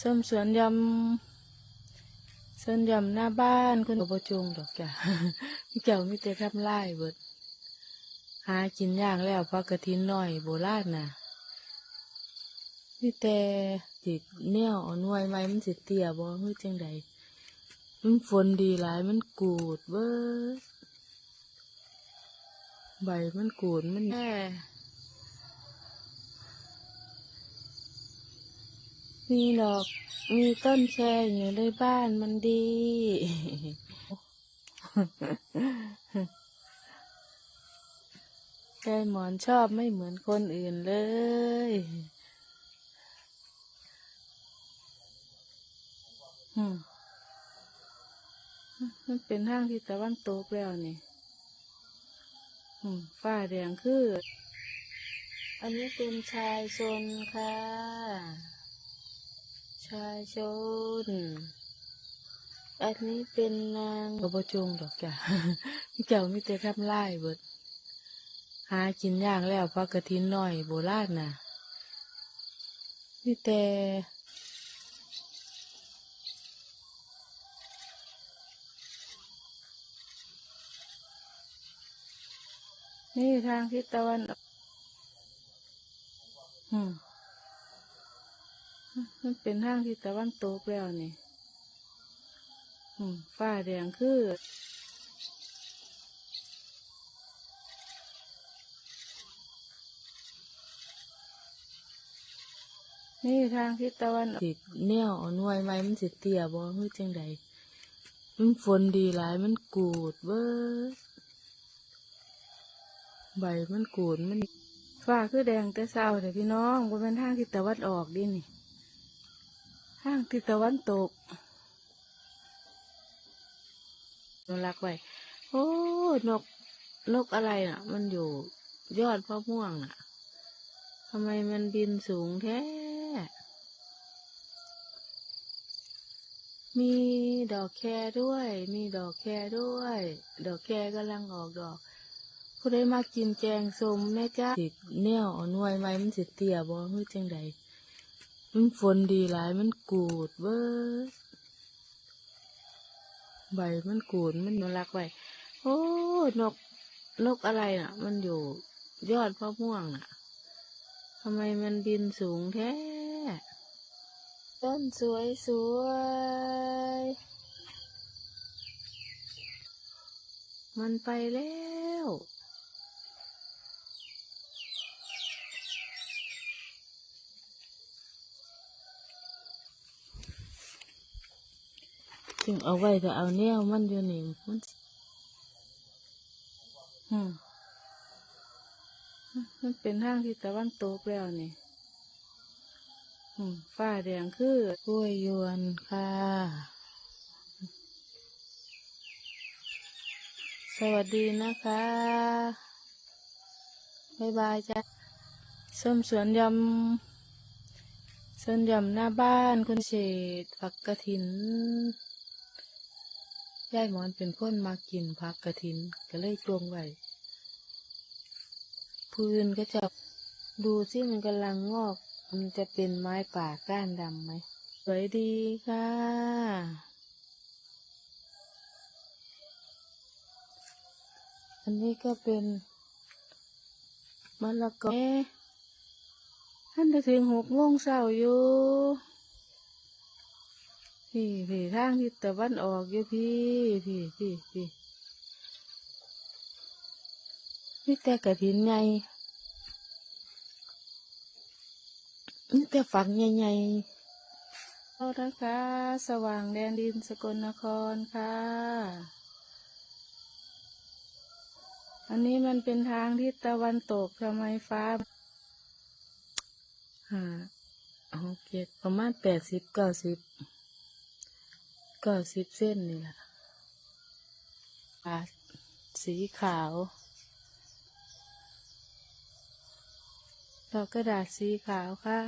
ส้มสวนยำสวนยำหน้าบ้านคุณก็บ่จงดอกจ้ะเจ้ามีแต่ทำลายเบิด หากินยากแล้วพักกระทินหน้อยโบราณน่ะมีแต่สิตแนวเอาหน่วยไม้มันสิเตียบ่คือจังใดมันฝนดีหลายมันกูดเบิดใบมันกูดมันแย่ มีดอก มีต้นแคอยู่ในบ้านมันดี ใจหมอนชอบไม่เหมือนคนอื่นเลย อืมมันเป็นห้างที่ตะวันตกแล้วนี่อืมฝ้าแดงคือ อันนี้เป็นชายชนค่ะ ชาชน อันนี้เป็นนางกบจงดอกจ้ะเจ้ามีแต่ทำลายเบิด หากินยากแล้วพักกระทินหน้อยโบราณน่ะมีแต่นี่ทางทิศตะวันออกอืม มันเป็นทางทิศตะวันตกแล้วนี่อืมฝ้าแดงคือนี่ทางทิศตะวันออกสิแนวเอาหน่วยไม้มันสิเตี้ยบ่คือจังใดมันฝนดีหลายมันกูดเบิดใบมันกูดมัน ฟ้าคือแดงแต่เศร้าแต่พี่น้องบ่เป็นทางทิศตะวันออกดินี่ ทางทิศตะวันตกนรักไว้โอ้ นก นกอะไรน่ะ มันอยู่ยอดพะม่วงน่ะทำไมมันบินสูงแท้ มีดอกแคด้วย มีดอกแคด้วย ดอกแคกำลังออกดอกผู้ใดมากินแกงสมแม่จ้าสิแนวเอาหน่วยไม้มันสิเตียบ่คือจังใด มันฝนดีหลายมันกูดเบิดใบมันกูดมันนรักไว้โอ้นกนกอะไรน่ะ มันอยู่ยอดพะม่วงน่ะทำไมมันบินสูงแท้ต้นสวยสวยมันไปแล้ว จึงเอาไว้แต่เอาแนวมันอยู่นี่มันอืมมันเป็นห้างที่ตะวันตกแล้วนี่อืมฝ้าแดงคือกล้วยยวนค่ะ สวัสดีนะคะ บ๊ายบายจ้ะส้มสวนยำสวนยำหน้าบ้านคุณเศษผักกระถิน ยายหมอนเป็นคนมากินผักกระถินก็เลยจวงไว้พื้นก็จะดูสิมันกำลังงอก มันจะเป็นไม้ป่าก้านดำไหม สวยดีค่ะ อันนี้ก็เป็นมะละกอท่านจะถึงหกโมงเช้าอยู่ พี่พี่ทางทิศตะวันออกอยู่พี่พี่พี่พี่นี่แต่กระถินไงนี่แต่ฝังใหญ่ๆเอาละค่ะสว่างแดนดินสกลนครค่ะ อันนี้มันเป็นทางทิศตะวันตกทำไมฟ้าห้าหกเจ็ดประมาณแปดสิบเก้าสิบ ก้าสิบเส้นนี่แหละปาดสีขาวดอกกระดาษสีขาวค่ะ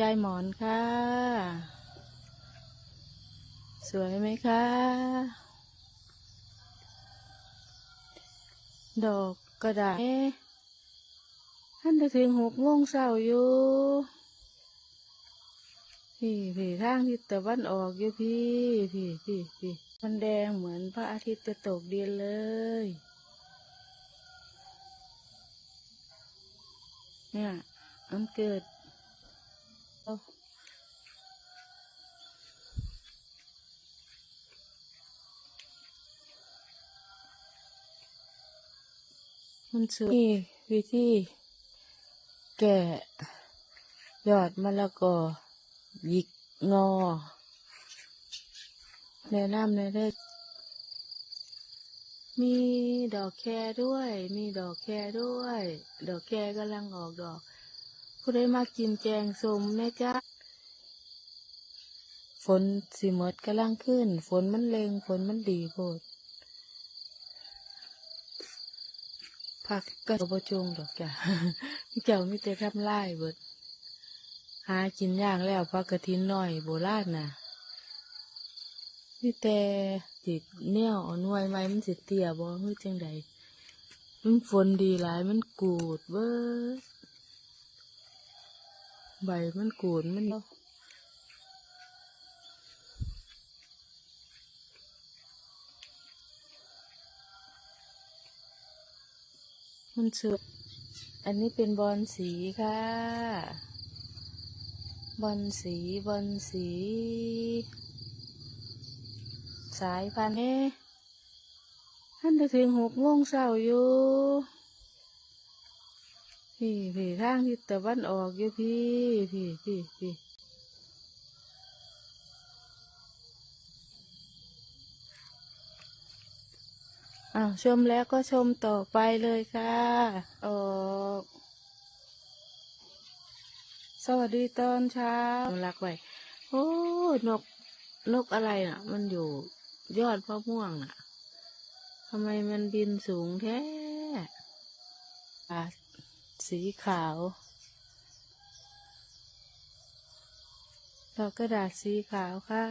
ยายหมอนค่ะ สวยไหมคะ ดอกกระดาษท่านจะถึงหกโมงเช้าอยู่ พี่พี่ทางทิศตะวันออกอยู่พี่พี่พี่พี่มันแดงเหมือนพระอาทิตย์จะตกดินเลยเนี่ยมันเกิดมันสวยวิธีแก่ยอดมะละกอ ยิกงอแนะนำในอยเด้อมีดอกแครด้วย มีดอกแครด้วย ดอกแครกำลังออกดอก ผู้ใดมากินแกงสมแม่จ้าฝนสิหมดกำลังขึ้น ฝนมันเลงฝนมันดีโพดผักก็บ่จงดอกจ้ะเจ้ามีแต่ทำลายเบิด หากินยากแล้วพักกระทินหน้อยโบราณน่ะมีแต่ติดแนวเอาหน่วยไม้มันสิเตียบ่คือจังใดมันฝนดีหลายมันกูดเบิดใบมันกูดมันมันสวยอันนี้เป็นบอลสีค่ะ บอลสีบอลสี สายพันธุ์เอ๊ท่านจะถึงหกโมงเช้าอยู่พี่พี่ทางทิศตะวันออกอยู่พี่พี่พี่พี่อ้าวชมแล้วก็ชมต่อไปเลยค่ะ ออก สวัสดีตอนเช้ารักไว้ โอ้นกนกอะไรน่ะ มันอยู่ยอดมะม่วงน่ะทำไมมันบินสูงแท้อะสีขาวดอกกระดาษสีขาวค่ะ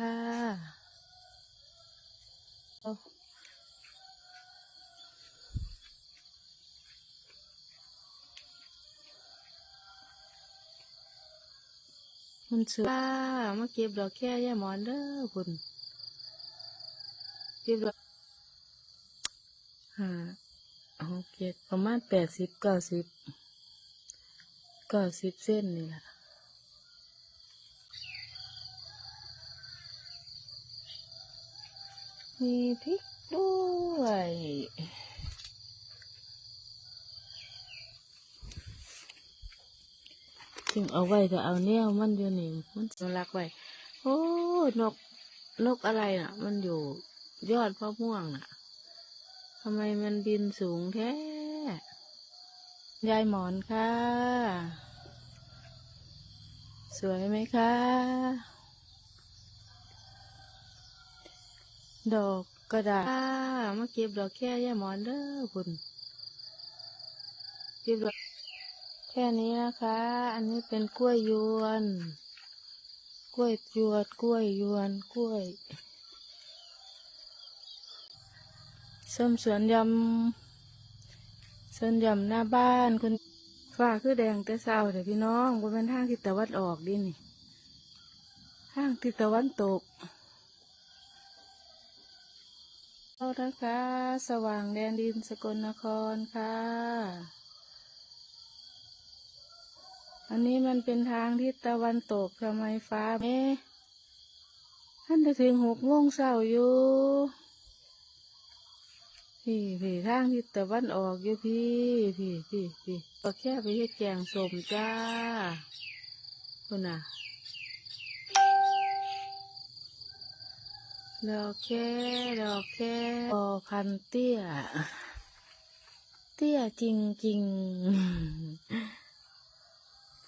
มันสวยมาเก็บดอกแค่ย่าหมอนเด้อคุณเก็บดอกห้าหกเจ็ดประมาณแปดสิบเก้าสิบเก้าสิบเส้นนี่แหละมีพริกด้วย จึงเอาไว้จะเอาแนวมันอยู่นี่มันสลักไว้โอ้นกนกอะไรน่ะ มันอยู่ยอดมะม่วงน่ะทำไมมันบินสูงแท้ยายหมอนค่ะ สวยไหมคะ ดอกกระดาษมาเก็บดอกแค่ยายหมอนเด้อคุณเก็บดอก ค่นี้นะคะ อันนี้เป็นกล้วยยวน กล้วยยวนกล้วยยวนกล้วยส้มสวนยำสวนยำหน้าบ้านคุณฟ้าคือแดงแต่เศร้าแต่พี่น้องบนเป็นทางทิศตะวันออกดินี่ทางทิศตะวันตกเอานะคะ สว่างแดนดินสกลนครค่ะ อันนี้มันเป็นทางทิศตะวันตกทำไมฟ้าเอ๊ะท่านจะถึงหกโมงเช้าอยู่พี่พี่ทางทิศตะวันออกอยู่พี่พี่พี่พี่ก็แค่ไปเฮ็ดแกงสมจ้าคุณน่ะดอกแค่ดอกแค่ออพันเตี้ย เตี้ยจริงจริง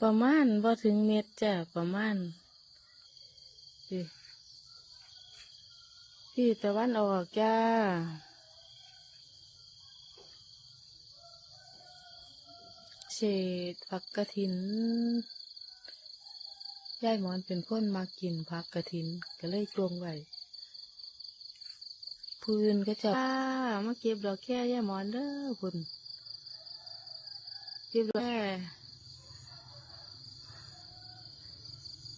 ประมาณบ่ถึงเม็ดจ้ะประมาณพี่ตะวันออกจ้าเศษผักกระถินยายหมอนเป็นคนมากินผักกระถินก็เลยจวงไว้พื้นก็จะมาเก็บดอกแค่ยายหมอนเด้อคุณเก็บดอกแค่